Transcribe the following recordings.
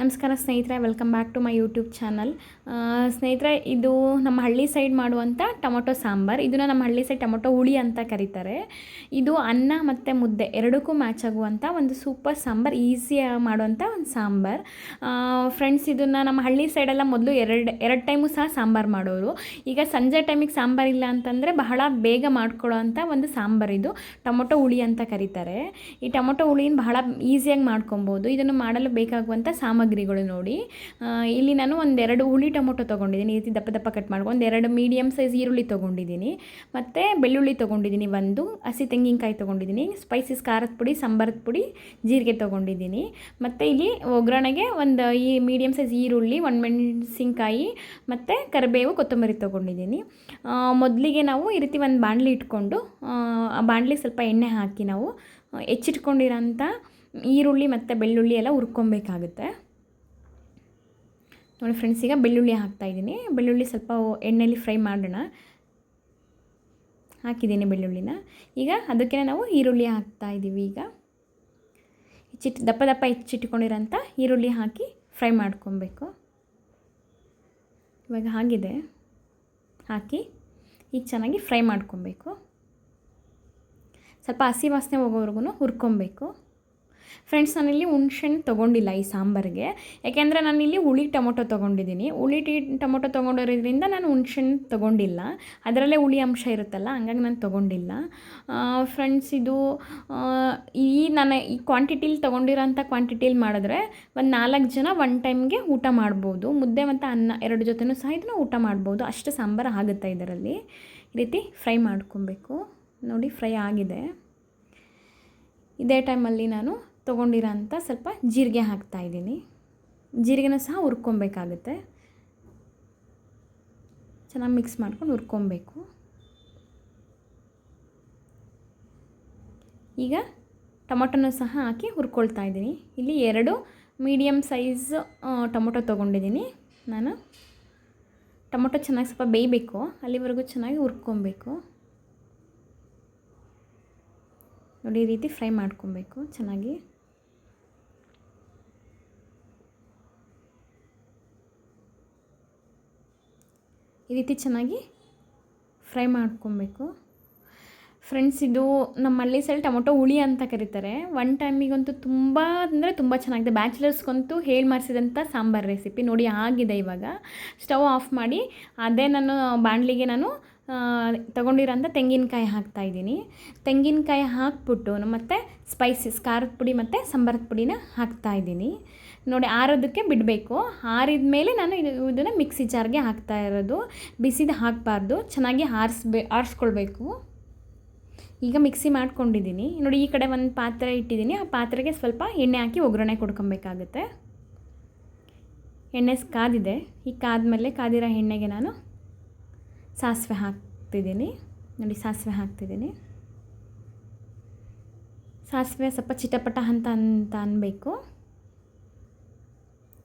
ನಮಸ್ಕಾರ ಸ್ನೇಹಿತರೆ welcome back to my YouTube channel ಸ್ನೇಹಿತರೆ, ಇದು ನಮ್ಮ ಹಳ್ಳಿ ಸೈಡ್ ಮಾಡುವಂಥ ಟೊಮೊಟೊ ಸಾಂಬಾರು. ಇದನ್ನು ನಮ್ಮ ಹಳ್ಳಿ ಸೈಡ್ ಟೊಮೊಟೊ ಹುಳಿ ಅಂತ ಕರೀತಾರೆ. ಇದು ಅನ್ನ ಮತ್ತು ಮುದ್ದೆ ಎರಡಕ್ಕೂ ಮ್ಯಾಚ್ ಆಗುವಂಥ ಒಂದು ಸೂಪರ್ ಸಾಂಬಾರು ಈಸಿಯಾಗಿ ಮಾಡುವಂಥ ಒಂದು ಸಾಂಬಾರು. ಫ್ರೆಂಡ್ಸ್ ಇದನ್ನು ನಮ್ಮ ಹಳ್ಳಿ ಸೈಡೆಲ್ಲ ಮೊದಲು ಎರಡು ಎರಡು ಟೈಮು ಸಹ ಸಾಂಬಾರು ಮಾಡೋರು. ಈಗ ಸಂಜೆ ಟೈಮಿಗೆ ಸಾಂಬಾರು ಇಲ್ಲ ಅಂತಂದರೆ ಬಹಳ ಬೇಗ ಮಾಡ್ಕೊಳ್ಳೋ ಒಂದು ಸಾಂಬಾರು ಇದು. ಟೊಮೊಟೊ ಹುಳಿ ಅಂತ ಕರೀತಾರೆ. ಈ ಟೊಮೊಟೊ ಹುಳಿನ ಬಹಳ ಈಸಿಯಾಗಿ ಮಾಡ್ಕೊಬೋದು. ಇದನ್ನು ಮಾಡಲು ಬೇಕಾಗುವಂಥ ಸಾಮಗ್ರಿಗಳು ನೋಡಿ. ಇಲ್ಲಿ ನಾನು ಒಂದೆರಡು ಹುಳಿ ಟೊಮೊಟೊ ತೊಗೊಂಡಿದ್ದೀನಿ. ಈ ರೀತಿ ದಪ್ಪ ದಪ್ಪ ಕಟ್ ಮಾಡ್ಕೊಂಡು ಎರಡು ಮೀಡಿಯಮ್ ಸೈಜ್ ಈರುಳ್ಳಿ ತೊಗೊಂಡಿದ್ದೀನಿ. ಮತ್ತು ಬೆಳ್ಳುಳ್ಳಿ ತೊಗೊಂಡಿದ್ದೀನಿ ಒಂದು ಹಸಿ ತೆಂಗಿನಕಾಯಿ ತೊಗೊಂಡಿದ್ದೀನಿ ಸ್ಪೈಸಿಸ್ ಖಾರದ ಪುಡಿ ಸಾಂಬಾರದ ಪುಡಿ ಜೀರಿಗೆ ತೊಗೊಂಡಿದ್ದೀನಿ. ಮತ್ತು ಇಲ್ಲಿ ಒಗ್ಗರಣೆಗೆ ಒಂದು ಈ ಮೀಡಿಯಮ್ ಸೈಜ್ ಈರುಳ್ಳಿ ಮೆಣಸಿನಕಾಯಿ ಮತ್ತು ಕರಿಬೇವು ಕೊತ್ತಂಬರಿ ತೊಗೊಂಡಿದ್ದೀನಿ. ಮೊದಲಿಗೆ ನಾವು ಈ ರೀತಿ ಒಂದು ಬಾಣಲಿ ಇಟ್ಕೊಂಡು ಆ, ಬಾಣಲಿ ಸ್ವಲ್ಪ ಎಣ್ಣೆ ಹಾಕಿ ನಾವು ಹೆಚ್ಚಿಟ್ಕೊಂಡಿರೋಂಥ ಈರುಳ್ಳಿ ಮತ್ತು ಬೆಳ್ಳುಳ್ಳಿ ಎಲ್ಲ ಹುರ್ಕೊಬೇಕಾಗುತ್ತೆ. ನೋಡಿ ಫ್ರೆಂಡ್ಸ್ ಈಗ ಬೆಳ್ಳುಳ್ಳಿ ಹಾಕ್ತಾಯಿದ್ದೀನಿ ಬೆಳ್ಳುಳ್ಳಿ ಸ್ವಲ್ಪ ಎಣ್ಣೆಯಲ್ಲಿ ಫ್ರೈ ಮಾಡೋಣ. ಹಾಕಿದ್ದೀನಿ ಬೆಳ್ಳುಳ್ಳಿನ. ಈಗ ಅದಕ್ಕೆ ನಾವು ಈರುಳ್ಳಿ ಹಾಕ್ತಾ ಇದ್ದೀವಿ ಈಗ. ಹೆಚ್ಚಿಟ್ಟು ದಪ್ಪ ದಪ್ಪ ಹೆಚ್ಚಿಟ್ಕೊಂಡಿರೋಂಥ ಈರುಳ್ಳಿ ಹಾಕಿ ಫ್ರೈ ಮಾಡ್ಕೊಬೇಕು. ಇವಾಗ ಆಗಿದೆ ಹಾಕಿ ಈಗ ಚೆನ್ನಾಗಿ ಫ್ರೈ ಮಾಡ್ಕೊಬೇಕು. ಸ್ವಲ್ಪ ಹಸಿ ವಾಸನೆ ಹೋಗೋವರೆಗೂ ಹುರ್ಕೊಬೇಕು. ಫ್ರೆಂಡ್ಸ್ ನಾನಿಲ್ಲಿ ಹುಣ್ಸೆಣ್ಣು ತೊಗೊಂಡಿಲ್ಲ ಈ ಸಾಂಬಾರಿಗೆ. ಯಾಕೆಂದರೆ ನಾನಿಲ್ಲಿ ಹುಳಿ ಟೊಮೊಟೊ ತೊಗೊಂಡಿದ್ದೀನಿ. ಹುಳಿ ಟೀ, ಟೊಮೊಟೊ ತೊಗೊಂಡಿರೋದ್ರಿಂದ ನಾನು ಹುಣ್ಸೆಣ್ಣು ತೊಗೊಂಡಿಲ್ಲ. ಅದರಲ್ಲೇ ಹುಳಿ ಅಂಶ ಇರುತ್ತಲ್ಲ, ಹಂಗಾಗಿ ನಾನು ತೊಗೊಂಡಿಲ್ಲ. ಫ್ರೆಂಡ್ಸ್ ಇದು ಈ ನಾನು ಈ ಕ್ವಾಂಟಿಟಿಲಿ ತೊಗೊಂಡಿರೋಂಥ ಕ್ವಾಂಟಿಟಿಲಿ ಮಾಡಿದ್ರೆ ಒಂದು ನಾಲ್ಕು ಜನ ಒನ್ ಟೈಮ್ಗೆ ಊಟ ಮಾಡ್ಬೋದು. ಮುದ್ದೆ ಮತ್ತು ಅನ್ನ ಎರಡು ಜೊತೆನೂ ಸಹ ಇದನ್ನು ಊಟ ಮಾಡ್ಬೋದು. ಅಷ್ಟು ಸಾಂಬಾರು ಆಗುತ್ತೆ ಇದರಲ್ಲಿ. ಈ ರೀತಿ ಫ್ರೈ ಮಾಡ್ಕೊಬೇಕು. ನೋಡಿ, ಫ್ರೈ ಆಗಿದೆ. ಇದೇ ಟೈಮಲ್ಲಿ ನಾನು ತೊಗೊಂಡಿರೋಂಥ ಸ್ವಲ್ಪ ಜೀರಿಗೆ ಹಾಕ್ತಾಯಿದ್ದೀನಿ ಜೀರಿಗೆನ ಸಹ ಹುರ್ಕೊಬೇಕಾಗುತ್ತೆ. ಚೆನ್ನಾಗಿ ಮಿಕ್ಸ್ ಮಾಡ್ಕೊಂಡು ಹುರ್ಕೊಬೇಕು. ಈಗ ಟೊಮೊಟೊನ ಸಹ ಹಾಕಿ ಹುರ್ಕೊಳ್ತಾ ಇದ್ದೀನಿ. ಇಲ್ಲಿ ಎರಡು ಮೀಡಿಯಮ್ ಸೈಜ್ ಟೊಮೊಟೊ ತೊಗೊಂಡಿದ್ದೀನಿ. ನಾನು ಟೊಮೊಟೊ ಚೆನ್ನಾಗಿ ಸ್ವಲ್ಪ ಬೇಯಬೇಕು. ಅಲ್ಲಿವರೆಗೂ ಚೆನ್ನಾಗಿ ಹುರ್ಕೊಬೇಕು. ನೋಡಿ, ಈ ರೀತಿ ಫ್ರೈ ಮಾಡ್ಕೊಬೇಕು ಚೆನ್ನಾಗಿ. ಈ ರೀತಿ ಚೆನ್ನಾಗಿ ಫ್ರೈ ಮಾಡ್ಕೊಬೇಕು. ಫ್ರೆಂಡ್ಸ್ ಇದು ನಮ್ಮ ಹಳ್ಳಿ ಸೈಡ್ ಟೊಮೊಟೊ ಹುಳಿ ಅಂತ ಕರೀತಾರೆ. ಒನ್ ಟೈಮಿಗಂತೂ ತುಂಬ, ಅಂದರೆ ತುಂಬ ಚೆನ್ನಾಗಿದೆ. ಬ್ಯಾಚುಲರ್ಸ್ಗಂತೂ ಹೇಳಿ ಮಾಡಿಸಿದಂಥ ಸಾಂಬಾರು ರೆಸಿಪಿ ನೋಡಿ, ಆಗಿದೆ ಇವಾಗ. ಸ್ಟವ್ ಆಫ್ ಮಾಡಿ, ಅದೇ ನಾನು ಬಾಣಲಿಗೆ ನಾನು ತಗೊಂಡಿರೋಂಥ ತೆಂಗಿನಕಾಯಿ ಹಾಕ್ತಾಯಿದ್ದೀನಿ ತೆಂಗಿನಕಾಯಿ ಹಾಕ್ಬಿಟ್ಟು, ಮತ್ತು ಸ್ಪೈಸಸ್ ಖಾರದ ಪುಡಿ ಮತ್ತು ಸಾಂಬಾರದ ಪುಡಿನ ಹಾಕ್ತಾಯಿದ್ದೀನಿ ನೋಡಿ, ಆರೋದಕ್ಕೆ ಬಿಡಬೇಕು. ಆರಿದ ಮೇಲೆ ನಾನು ಇದು ಇದನ್ನು ಮಿಕ್ಸಿ ಜಾರ್ಗೆ ಹಾಕ್ತಾ ಇರೋದು. ಬಿಸಿದು ಹಾಕಬಾರ್ದು. ಚೆನ್ನಾಗಿ ಆರಿಸ್ಬೇ ಆರಿಸ್ಕೊಳ್ಬೇಕು. ಈಗ ಮಿಕ್ಸಿ ಮಾಡ್ಕೊಂಡಿದ್ದೀನಿ. ನೋಡಿ, ಈ ಕಡೆ ಒಂದು ಪಾತ್ರೆ ಇಟ್ಟಿದ್ದೀನಿ. ಆ ಪಾತ್ರೆಗೆ ಸ್ವಲ್ಪ ಎಣ್ಣೆ ಹಾಕಿ ಒಗ್ಗರಣೆ ಕೊಡ್ಕೊಬೇಕಾಗುತ್ತೆ. ಎಣ್ಣೆ ಕಾದಿದೆ. ಈ ಕಾದ್ಮೇಲೆ ಕಾದಿರೋ ಎಣ್ಣೆಗೆ ನಾನು ಸಾಸಿವೆ ಹಾಕ್ತಿದ್ದೀನಿ. ನೋಡಿ, ಸಾಸಿವೆ ಹಾಕ್ತಿದ್ದೀನಿ. ಸಾಸಿವೆ ಸ್ವಲ್ಪ ಚಿಟಪಟ ಅಂತ ಅಂತ ಅನ್ನಬೇಕು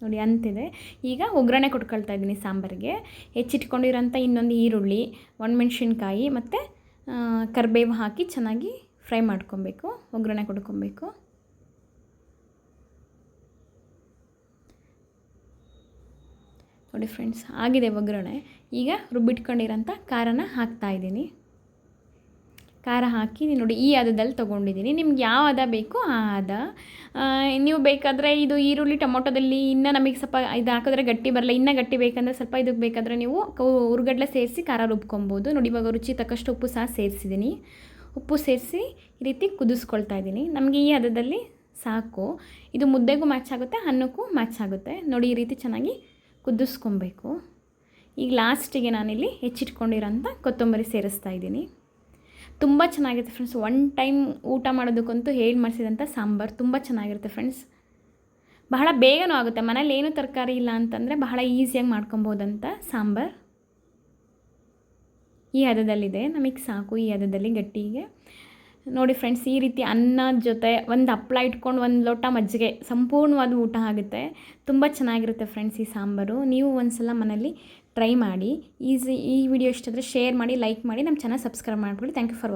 ನೋಡಿ, ಅಂತಿದೆ. ಈಗ ಒಗ್ಗರಣೆ ಕೊಟ್ಕೊಳ್ತಾ ಇದ್ದೀನಿ ಸಾಂಬಾರಿಗೆ. ಹೆಚ್ಚಿಟ್ಕೊಂಡಿರೋಂಥ ಇನ್ನೊಂದು ಈರುಳ್ಳಿ, ಒಣಮೆಣ್ಸಿನ್ಕಾಯಿ ಮತ್ತು ಕರಿಬೇವು ಹಾಕಿ ಚೆನ್ನಾಗಿ ಫ್ರೈ ಮಾಡ್ಕೊಬೇಕು, ಒಗ್ಗರಣೆ ಕೊಡ್ಕೊಬೇಕು ನೋಡಿ ಫ್ರೆಂಡ್ಸ್, ಆಗಿದೆ ಒಗ್ಗರಣೆ. ಈಗ ರುಬ್ಬಿಟ್ಕೊಂಡಿರೋಂಥ ಖಾರನ ಹಾಕ್ತಾಯಿದ್ದೀನಿ ಖಾರ ಹಾಕಿ ನೋಡಿ ಈ ಹದದಲ್ಲಿ ತೊಗೊಂಡಿದ್ದೀನಿ. ನಿಮ್ಗೆ ಯಾವ ಹದ ಬೇಕು ಆ ಹದ ನೀವು ಬೇಕಾದರೆ ಇದು ಈರುಳ್ಳಿ ಟೊಮೊಟೊದಲ್ಲಿ ಇನ್ನೂ ನಮಗೆ ಸ್ವಲ್ಪ ಇದು ಹಾಕಿದ್ರೆ ಗಟ್ಟಿ ಬರಲ್ಲ. ಇನ್ನೂ ಗಟ್ಟಿ ಬೇಕಂದರೆ ಸ್ವಲ್ಪ ಇದಕ್ಕೆ ಬೇಕಾದರೆ ನೀವು ಕೌ ಹುರ್ಗಡ್ಲೆ ಸೇರಿಸಿ ಖಾರ ರುಬ್ಕೊಬೋದು. ನೋಡಿ ಇವಾಗ ರುಚಿ ತಕ್ಕಷ್ಟು ಉಪ್ಪು ಸಹ ಸೇರಿಸಿದ್ದೀನಿ. ಉಪ್ಪು ಸೇರಿಸಿ ಈ ರೀತಿ ಕುದಿಸ್ಕೊಳ್ತಾ ಇದ್ದೀನಿ. ನಮಗೆ ಈ ಹದದಲ್ಲಿ ಸಾಕು. ಇದು ಮುದ್ದೆಗೂ ಮ್ಯಾಚ್ ಆಗುತ್ತೆ ಅನ್ನಕ್ಕೂ ಮ್ಯಾಚ್ ಆಗುತ್ತೆ. ನೋಡಿ ಈ ರೀತಿ ಚೆನ್ನಾಗಿ ಕುದಿಸ್ಕೊಬೇಕು. ಈಗ ಲಾಸ್ಟಿಗೆ ನಾನಿಲ್ಲಿ ಹೆಚ್ಚಿಟ್ಕೊಂಡಿರೋಂಥ ಕೊತ್ತಂಬರಿ ಸೇರಿಸ್ತಾ ಇದ್ದೀನಿ. ತುಂಬ ಚೆನ್ನಾಗಿರುತ್ತೆ ಫ್ರೆಂಡ್ಸ್ ಒನ್ ಟೈಮ್ ಊಟ ಮಾಡೋದಕ್ಕಂತೂ ಹೇಳಿ ಮಾಡಿಸಿದಂಥ ಸಾಂಬಾರು ತುಂಬ ಚೆನ್ನಾಗಿರುತ್ತೆ ಫ್ರೆಂಡ್ಸ್ ಬಹಳ ಬೇಗನೂ ಆಗುತ್ತೆ. ಮನೇಲಿ ಏನು ತರಕಾರಿ ಇಲ್ಲ ಅಂತಂದರೆ ಬಹಳ ಈಸಿಯಾಗಿ ಮಾಡ್ಕೊಬೋದಂತ ಸಾಂಬಾರು. ಈ ಹದದಲ್ಲಿದೆ. ನಮಗೆ ಸಾಕು. ಈ ಹದದಲ್ಲಿ ಗಟ್ಟಿಗೆ. ನೋಡಿ ಫ್ರೆಂಡ್ಸ್ ಈ ರೀತಿ ಅನ್ನದ ಜೊತೆ ಒಂದು ಹಪ್ಪಳ ಇಟ್ಕೊಂಡು ಒಂದು ಲೋಟ ಮಜ್ಜಿಗೆ ಸಂಪೂರ್ಣವಾದ ಊಟ ಆಗುತ್ತೆ. ತುಂಬ ಚೆನ್ನಾಗಿರುತ್ತೆ ಫ್ರೆಂಡ್ಸ್ ಈ ಸಾಂಬಾರು. ನೀವು ಒಂದು ಸಲ ಮನೇಲಿ ಟ್ರೈ ಮಾಡಿ. ಈಸಿ ಈ ವಿಡಿಯೋ ಇಷ್ಟಾದರೆ ಶೇರ್ ಮಾಡಿ ಲೈಕ್ ಮಾಡಿ, ನಮ್ಮ ಚಾನಲ್ ಸಬ್ಸ್ಕ್ರೈಬ್ ಮಾಡಿಬಿಡಿ ಥ್ಯಾಂಕ್ ಯು ಫಾರ್